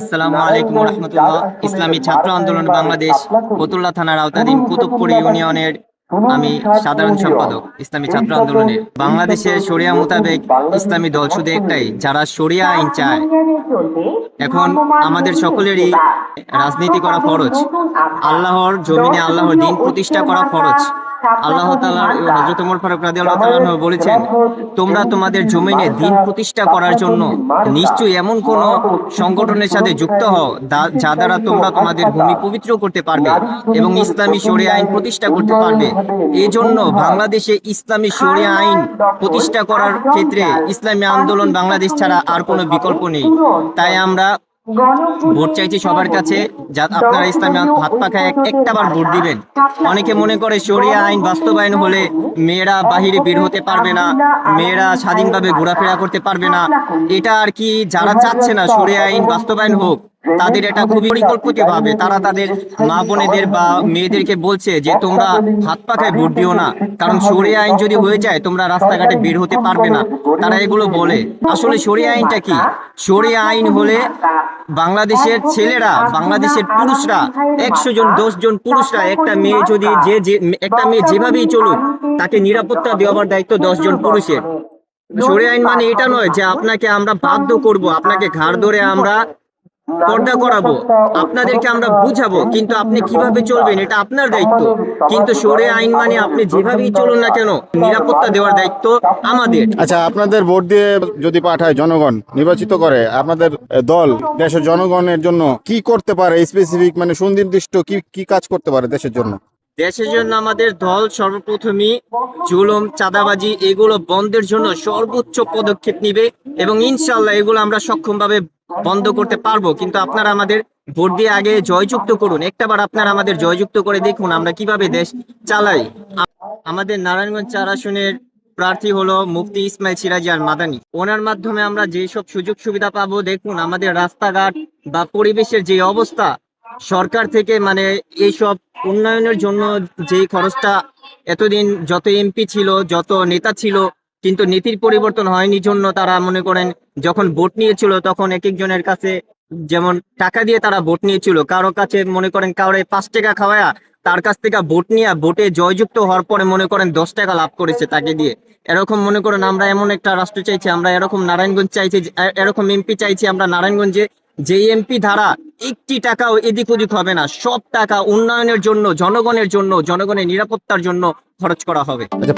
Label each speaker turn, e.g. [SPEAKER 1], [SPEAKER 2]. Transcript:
[SPEAKER 1] আসসালামু আলাইকুম রহমতুল্লাহ। ইসলামী ছাত্র আন্দোলন বাংলাদেশ, ফতুল্লা থানার আওতাধীন কুতুবপুর ইউনিয়নের আমি সাধারণ সম্পাদক, ইসলামী ছাত্র আন্দোলনের। বাংলাদেশের শরিয়া মোতাবেক ইসলামী দল শুধু একটাই, যারা শরিয়া আইন চায়। এখন আমাদের সকলেরই রাজনীতি করা ফরজ। আল্লাহর জমিনে আল্লাহর দিন প্রতিষ্ঠা করা ফরজ। আল্লাহ তাআলার হযরত ওমর ফারুক রাদিয়াল্লাহু তাআলা বলেছেন তোমরা তোমাদের জমিনে দিন প্রতিষ্ঠা করার জন্য নিশ্চয়ই এমন কোন সংগঠনের সাথে যুক্ত হও যা দ্বারা তোমরা তোমাদের ভূমি পবিত্র করতে পারবে এবং ইসলামী শরিয়া আইন প্রতিষ্ঠা করতে পারবে। এই জন্য বাংলাদেশে ইসলামী শরিয়া আইন প্রতিষ্ঠা করার ক্ষেত্রে ইসলামী আন্দোলন বাংলাদেশ ছাড়া আর কোনো বিকল্প নেই। তাই আমরা ভোট চাইছি সবার কাছে যা আপনারা ইসলামী হাত পাখায় একটা বার ভোট দিবেন। অনেকে মনে করে শরিয়া আইন বাস্তবায়ন হলে মেয়েরা বাহিরে বের হতে পারবে না মেয়েরা স্বাধীনভাবে ঘোরাফেরা করতে পারবে না। এটা আর কি যারা চাচ্ছে না শরিয়া আইন বাস্তবায়ন হোক। তাদের এটা খুবই পরিকল্পিত ভাবে তারা তাদের মা বোনেদের বা মেয়েদেরকে বলছে যে তোমরা হাত পাখায় ভোট দিও না। কারণ শরিয়া আইন যদি হয়ে যায় তোমরা রাস্তাঘাটে বের হতে পারবে না। তারা এগুলো বলে। আসলে শরিয়া আইনটা কি? শরিয়া আইন হলে বাংলাদেশের ছেলেরা বাংলাদেশের পুরুষরা একশো জন দশ জন পুরুষরা একটা মেয়ে যদি যে যে একটা মেয়ে যেভাবেই চলুক তাকে নিরাপত্তা দেওয়ার দায়িত্ব দশ জন পুরুষের। শরিয়া আইন মানে এটা নয় যে আপনাকে আমরা বাধ্য করব আপনাকে ঘাড় ধরে আমরা পর্দা করাবো। আপনাদেরকে আমরা বুঝাবো কিন্তু আপনি কীভাবে চলবেন এটা আপনার দায়িত্ব। কিন্তু সরে আইন মানে আপনি যেভাবেই চলুন না কেন নিরাপত্তা দেওয়ার দায়িত্ব আমাদের।
[SPEAKER 2] আচ্ছা আপনাদের ভোট দিয়ে যদি পাঠায় জনগণ নির্বাচিত করে আপনাদের দল দেশের জনগণের জন্য কি করতে পারে? স্পেসিফিক মানে সুনির্দিষ্ট কি কি কাজ করতে পারে দেশের জন্য?
[SPEAKER 1] দেশের জন্য আমাদের দল সর্বপ্রথমই জুলুম চাঁদাবাজি এগুলো বন্ধের জন্য সর্বোচ্চ পদক্ষেপ নিবে এবং ইনশাল্লাহ এগুলো আমরা সক্ষমভাবে বন্ধ করতে পারব, কিন্তু আপনারা আমাদের ভোট দিয়ে আগে জয়যুক্ত করুন। একটাবার আপনারা আমাদের জয়যুক্ত করে দেখুন আমরা কীভাবে দেশ চালাই। আমাদের নারায়ণগঞ্জ চার আসনের প্রার্থী হলো মুফতি ইসমাইল সিরাজি আর মাদানি। ওনার মাধ্যমে আমরা যে সব সুযোগ সুবিধা পাবো, দেখুন আমাদের রাস্তাঘাট বা পরিবেশের যে অবস্থা, সরকার থেকে মানে এইসব উন্নয়নের জন্য যে খরচটা, এতদিন যত এমপি ছিল, যত নেতা ছিল কিন্তু নীতির পরিবর্তন হয়নি জন্য তারা মনে করেন যখন ভোট নিয়েছিল তখন এক একজনের কাছে যেমন টাকা দিয়ে তারা ভোট নিয়েছিল, কারও কাছে মনে করেন কারও পাঁচ টাকা খাওয়ায়া তার কাছ থেকে ভোট নিয়ে ভোটে জয়যুক্ত হওয়ার পরে মনে করেন দশ টাকা লাভ করেছে তাকে দিয়ে। এরকম মনে করেন আমরা এমন একটা রাষ্ট্র চাইছি, আমরা এরকম নারায়ণগঞ্জ চাইছি এরকম এমপি চাইছি আমরা নারায়ণগঞ্জে, যে এমপি ধারা একটি টাকাও এদিক ওদিক হবে না, সব টাকা উন্নয়নের জন্য, জনগণের জন্য, জনগণের নিরাপত্তার জন্য খরচ করা হবে।
[SPEAKER 2] আচ্ছা